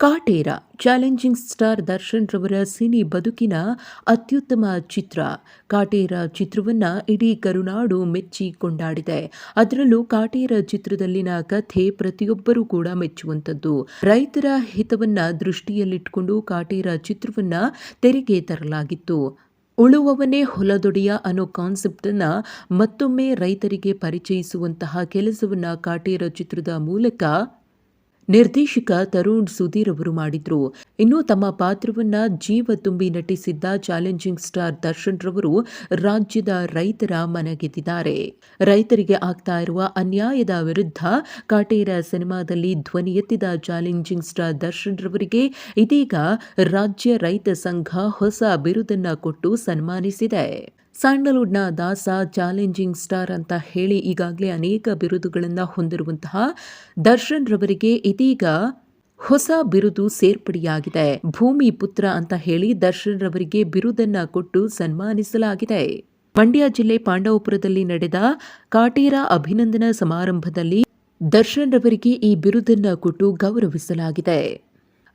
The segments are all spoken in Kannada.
ಕಾಟೇರ ಚಾಲೆಂಜಿಂಗ್ ಸ್ಟಾರ್ ದರ್ಶನ್ ರವರ ಸಿನಿ ಬದುಕಿನ ಅತ್ಯುತ್ತಮ ಚಿತ್ರ. ಕಾಟೇರ ಚಿತ್ರವನ್ನ ಇಡೀ ಕರುನಾಡು ಮೆಚ್ಚಿ ಕೊಂಡಾಡಿದೆ ಅದರಲ್ಲೂ ಕಾಟೇರ ಚಿತ್ರದಲ್ಲಿನ ಕಥೆ ಪ್ರತಿಯೊಬ್ಬರೂ ಕೂಡ ಮೆಚ್ಚುವಂಥದ್ದು. ರೈತರ ಹಿತವನ್ನ ದೃಷ್ಟಿಯಲ್ಲಿಟ್ಟುಕೊಂಡು ಕಾಟೇರ ಚಿತ್ರವನ್ನ ತೆರೆಗೆ ತರಲಾಗಿತ್ತು. ಉಳುವವನೇ ಹೊಲದೊಡೆಯ ಅನ್ನೋ ಕಾನ್ಸೆಪ್ಟ್ ಅನ್ನ ಮತ್ತೊಮ್ಮೆ ರೈತರಿಗೆ ಪರಿಚಯಿಸುವಂತಹ ಕೆಲಸವನ್ನ ಕಾಟೇರ ಚಿತ್ರದ ಮೂಲಕ ನಿರ್ದೇಶಕ ತರುಣ್ ಸುಧೀರ್ ಅವರು ಮಾಡಿದ್ರು. ಇನ್ನು ತಮ್ಮ ಪಾತ್ರವನ್ನ ಜೀವ ತುಂಬಿ ನಟಿಸಿದ್ದ ಚಾಲೆಂಜಿಂಗ್ ಸ್ಟಾರ್ ದರ್ಶನ್ ರವರು ರಾಜ್ಯದ ರೈತರ ಮನಗೆದ್ದಿದ್ದಾರೆ ರೈತರಿಗೆ ಆಗ್ತಾ ಇರುವ ಅನ್ಯಾಯದ ವಿರುದ್ಧ ಕಾಟೇರ ಸಿನಿಮಾದಲ್ಲಿ ಧ್ವನಿ ಎತ್ತಿದ ಚಾಲೆಂಜಿಂಗ್ ಸ್ಟಾರ್ ದರ್ಶನ್ ರವರಿಗೆ ಇದೀಗ ರಾಜ್ಯ ರೈತ ಸಂಘ ಹೊಸ ಬಿರುದನ್ನ ಕೊಟ್ಟು ಸನ್ಮಾನಿಸಿದೆ. ಸ್ಯಾಂಡಲ್ವುಡ್ನ ದಾಸ, ಚಾಲೆಂಜಿಂಗ್ ಸ್ಟಾರ್ ಅಂತ ಹೇಳಿ ಈಗಾಗಲೇ ಅನೇಕ ಬಿರುದುಗಳನ್ನು ಹೊಂದಿರುವಂತಹ ದರ್ಶನ್ ರವರಿಗೆ ಇದೀಗ ಹೊಸ ಬಿರುದು ಸೇರ್ಪಡೆಯಾಗಿದೆ. ಭೂಮಿ ಪುತ್ರ ಅಂತ ಹೇಳಿ ದರ್ಶನ್ ರವರಿಗೆ ಬಿರುದನ್ನ ಕೊಟ್ಟು ಸನ್ಮಾನಿಸಲಾಗಿದೆ. ಮಂಡ್ಯ ಜಿಲ್ಲೆ ಪಾಂಡವಪುರದಲ್ಲಿ ನಡೆದ ಕಾಟೇರ ಅಭಿನಂದನಾ ಸಮಾರಂಭದಲ್ಲಿ ದರ್ಶನ್ ರವರಿಗೆ ಈ ಬಿರುದನ್ನ ಕೊಟ್ಟು ಗೌರವಿಸಲಾಗಿದೆ.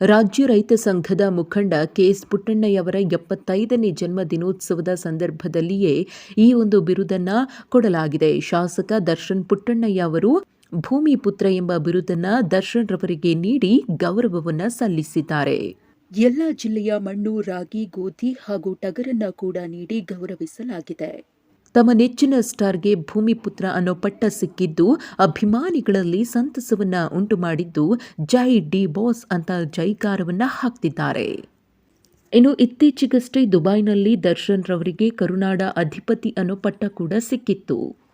ರಾಜ್ಯ ರೈತ ಸಂಘದ ಮುಖಂಡ ಕೆಎಸ್ ಪುಟ್ಟಣ್ಣಯ್ಯವರ ಎಪ್ಪತ್ತೈದನೇ ಜನ್ಮ ದಿನೋತ್ಸವದ ಸಂದರ್ಭದಲ್ಲಿಯೇ ಈ ಒಂದು ಬಿರುದನ್ನ ಕೊಡಲಾಗಿದೆ. ಶಾಸಕ ದರ್ಶನ್ ಪುಟ್ಟಣ್ಣಯ್ಯ ಅವರು ಭೂಮಿ ಪುತ್ರ ಎಂಬ ಬಿರುದನ್ನ ದರ್ಶನ್ ರವರಿಗೆ ನೀಡಿ ಗೌರವವನ್ನ ಸಲ್ಲಿಸಿದ್ದಾರೆ. ಎಲ್ಲ ಜಿಲ್ಲೆಯ ಮಣ್ಣು, ರಾಗಿ, ಗೋಧಿ ಹಾಗೂ ಟಗರನ್ನ ಕೂಡ ನೀಡಿ ಗೌರವಿಸಲಾಗಿದೆ. ತಮ್ಮ ನೆಚ್ಚಿನ ಸ್ಟಾರ್ಗೆ ಭೂಮಿಪುತ್ರ ಅನ್ನೋ ಪಟ್ಟ ಸಿಕ್ಕಿದ್ದು, ಅಭಿಮಾನಿಗಳಲ್ಲಿ ಸಂತಸವನ್ನ ಉಂಟು ಮಾಡಿದ್ದು ಜೈ ಡಿ ಬಾಸ್ ಅಂತ ಜೈಕಾರವನ್ನ ಹಾಕ್ತಿದ್ದಾರೆ. ಇನ್ನು ಇತ್ತೀಚೆಗಷ್ಟೇ ದುಬೈನಲ್ಲಿ ದರ್ಶನ್ ರವರಿಗೆ ಕರುನಾಡ ಅಧಿಪತಿ ಅನ್ನೋ ಪಟ್ಟ ಕೂಡ ಸಿಕ್ಕಿತ್ತು.